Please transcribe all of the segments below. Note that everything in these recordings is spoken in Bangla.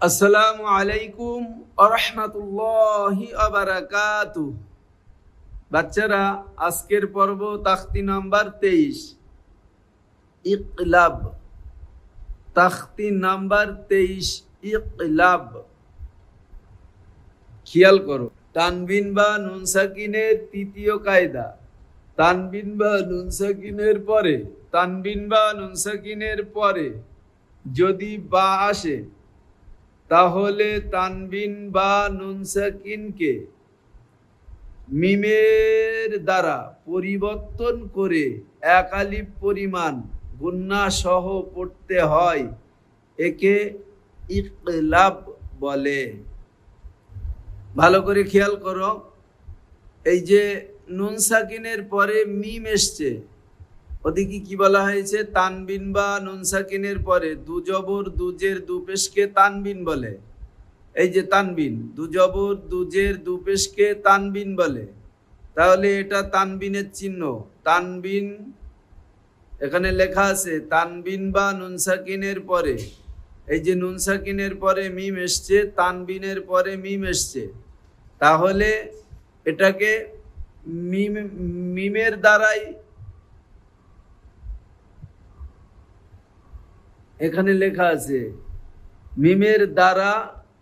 আসসালামু আলাইকুম আরহামতুল্লাহি আবারাকাতু বাচ্চারা, আজকের পর্ব তাখতি নাম্বার তেইশ। ইকলাব। তাখতি নাম্বার তেইশ, ইকলাব। খেয়াল করো, তানবিন বা নুনসাকিনের তৃতীয় কায়দা। তানবিন বা নুনসাকিনের পরে, তানবিন বা নুনসাকিনের পরে যদি বা আসে তাহলে তানবিন বা নুনসাকিনকে মিমের দ্বারা পরিবর্তন করে একালিপ পরিমাণ সহ পড়তে হয়, একে ইকলাব বলে। ভালো করে খেয়াল করো, এই যে নুন সাকিনের পরে মিম এসছে ওদিকে কি বলা হয়েছে? তানবিন বা নুনসাকিনের পরে দু জবর দুজের দুপেশকে তানবিন বলে। এই যে তানবিন, দু জবর দুজের দুপেশকে তানবিন বলে। তাহলে এটা তানবিনের চিহ্ন। তানবিন, এখানে লেখা আছে, তানবিন বা নুনসাকিনের পরে। এই যে নুনসাকিনের পরে মিম এসছে, তানবিনের পরে মিম এসছে। তাহলে এটাকে মিম, মিমের দ্বারাই এখানে লেখা আছে, মিমের দ্বারা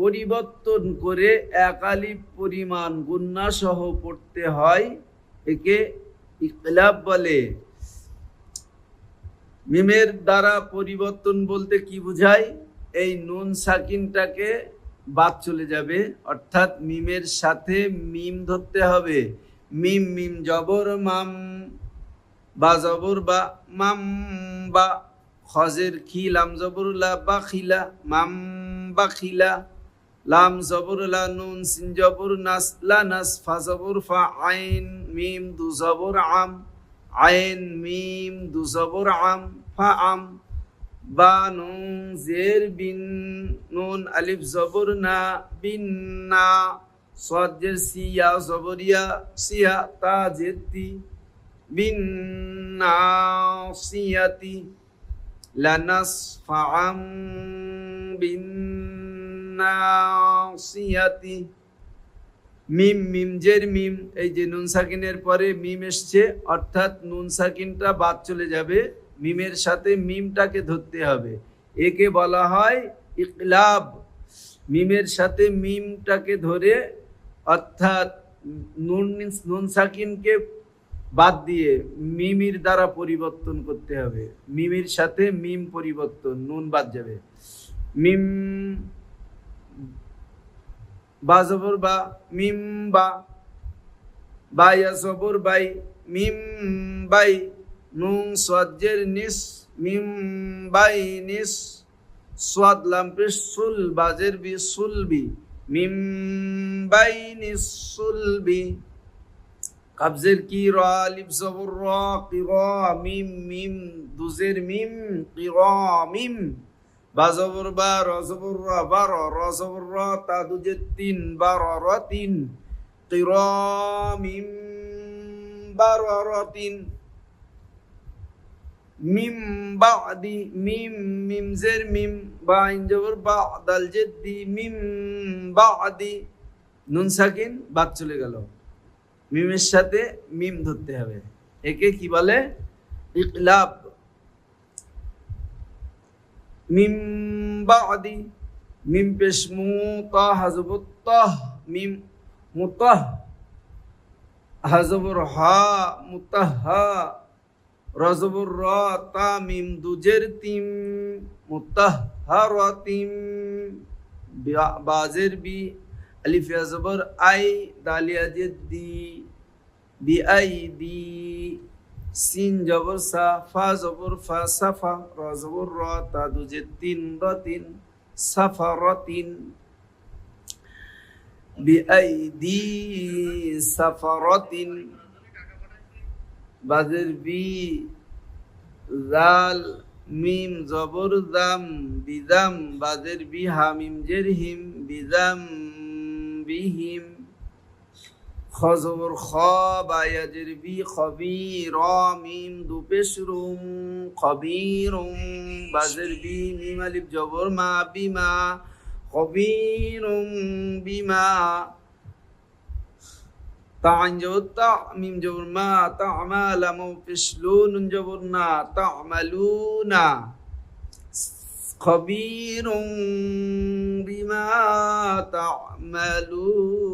পরিবর্তন করে একালি পরিমাণ গুন্না সহ পড়তে হয়, একে ইকলাব বলে। মিমের দ্বারা পরিবর্তন বলতে কি বুঝায়? এই নুন সাকিনটাকে বাদ চলে যাবে, অর্থাৎ মিমের সাথে মিম ধরতে হবে। মিম মিম, জবর, মাম, বা জবর, বা মাম, বা খজের খি লাম জবরুল্লাহ বা খিলা মাম বা খিলা লাম জবরুল্লাহ নুন, সিন জবর নাস, লা নাস, ফা জবর, ফা আইন, মিম, দু জবর, আম, আইন, মিম, দু জবর, আম, ফা আম, বা নুন, জের, বিন, নুন, আলিফ, জবর, না, বিন, না, সদ, জের সিয়া জবরিয়া সিয়া তা জেতি বিন, না সিয়াতি لنصفعا بالناصية মিম মিম জের মিম এই যে নুন সাকিনের পরে মিম এসছে অর্থাৎ নুন সাকিনটা বাদ চলে যাবে মিমের সাথে মিমটাকে ধরতে হবে একে বলা হয় ইকলাব মিমের সাথে মিমটাকে ধরে অর্থাৎ নুন নুন সাকিনকে বাদ দিয়ে মিমির দ্বারা পরিবর্তন করতে হবে। মিমির সাথে মিম পরিবর্তন, নুন বাদ যাবে। মিম বা জবর বা, মিম বা বায়া জবর বাই, মিম বাই, নুন সজ্জের নিস, মিম বাই নিস, সোয়াদ লাম্পে সুল বাজের বি সুলবি মিম বাই নিস সুলবি কাবজের কি র আলিফ জবর র মিম মিম দুজের মিম কিরা মিম বা জবর বা র জবর র বা র র জবর র তা দুজের তিন বা র র তিন কিরা মিম বা র র তিন মিম বাদি মিম মিম জের মিম বা ইন বা দাল জেদ্দি মিম বাদি নুন সাকিন বাদ চলে গেল মিমের সাথে মিম ধরতে হবে। একে কি বলে? ইকলাব। মিম বাদি। মিম পেশ মুতা হাজবুত তাহ মিম মুতাহ হাজবুর হা মুতাহা রজবুর র তা মিম দুজের তিম মুতাহহারাতিম বাজের বি, আলিফ জবর আই, দালিয়া জেদ্দি বি আই দি সিন জবর সা ফা জবর ফা সাফা র জবর র তা দুজে তিন র তিন সাফা র তিন বি আই দি সাফারতিন বাজের বি জাল মিম জবর দাম বিদাম বাজের বি হামিম জের হিম বিদাম বিহিম খজবর খ বায়াজের বি খবির মিম দুপেশ রুম খবির বাজের বি মিম আলিফ জবর মা বিমা خبير بما تعن جبر تع ميم جبر ما تعمل مفشلون جبرنا تعملون خبير بما تعملون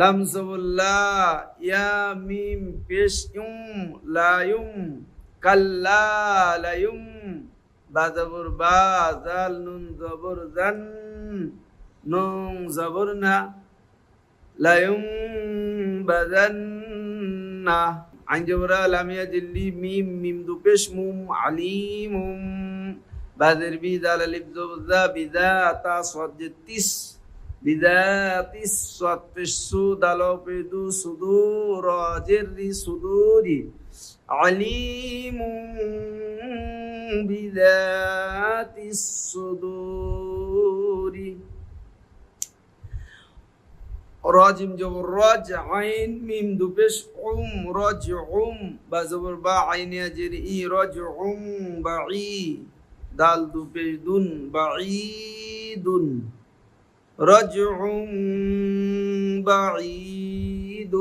লাম সবুল্লা ইয়া মিম পেশ ইউম লায়ুম কাল্লা লায়ুম বা জবর বা, জাল নুন জবর জান, নুন জবর না লায়ুম বাজান না। আইন জবরা লামিয়া দিল্লি মিম মিম দু মুম, আলিমুম। বাদের বি দাল আলিফ জবজা বিদা তা সজ্জে بذات الصف السود لو بدو صدور جر صدور عليم بذات الصدور راجم جبر راج عين ميم دبش عم رجعم بزبر با عين يجري إي رجعم بعي دال دبش دون بعيد رجع بعيد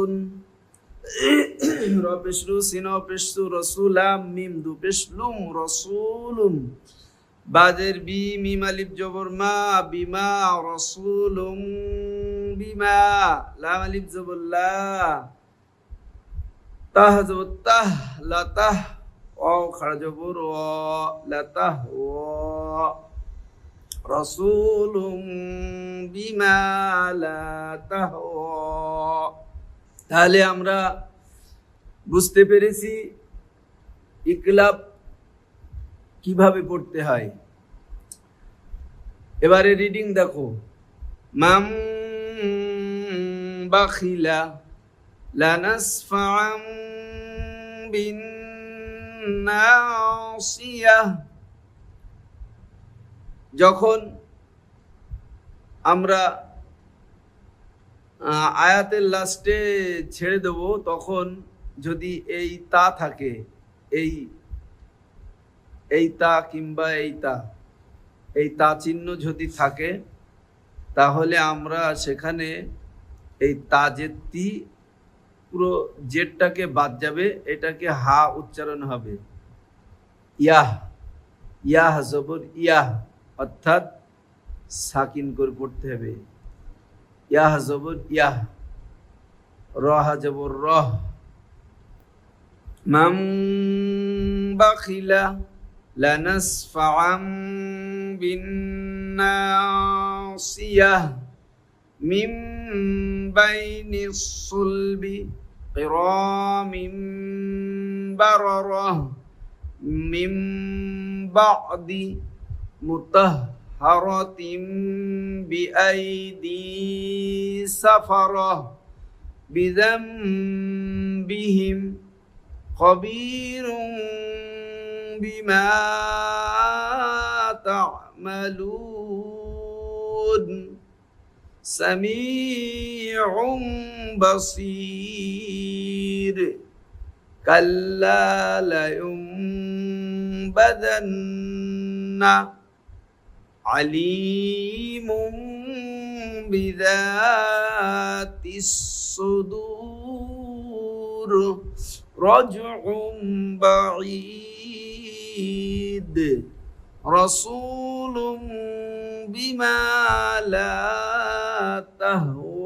رب اشرو سينا بشتو رسولا ميم دو بشلوم رسول بعدر بي ميم الف جبر ما بما رسول بما لام الف جبر لا تاه جبر ته لا ته واو خرج جبر لا ته বিমালা তাহলে আমরা বুঝতে পেরেছি ইকলাব কীভাবে পড়তে হয়। এবারে রিডিং দেখো। মাম বাখিলা লানাসফাম বিন নাসিয়া যখন আমরা আয়াতের লাস্টে ছেড়ে দেব, তখন যদি এই তা থাকে, এই এই তা কিংবা এই তা এই তা চিহ্ন যদি থাকে, তাহলে আমরা সেখানে এই তা তাজের পুরো জেটটাকে বাদ যাবে, এটাকে হা উচ্চারণ হবে। ইয়াহ ইয়াহ জবর, ইয়াহ। অর্থাৎ সাকিন করে পড়তে হবে। ইয়াহ জবর, ইয়াহ। রহ জবর, রহ। মাম বাখিলা লানাসফাআম বিন্নাসিয়াহ মিম বাইনি সুলবি কিরামিম বারারাহ মিম বাদি مطهرة بأيدي سفرة بذنبهم خبير بما تعملون سميع بصير كلا لينبذن عليم بذات الصدور رجع بعيد رسول بما لا تهوى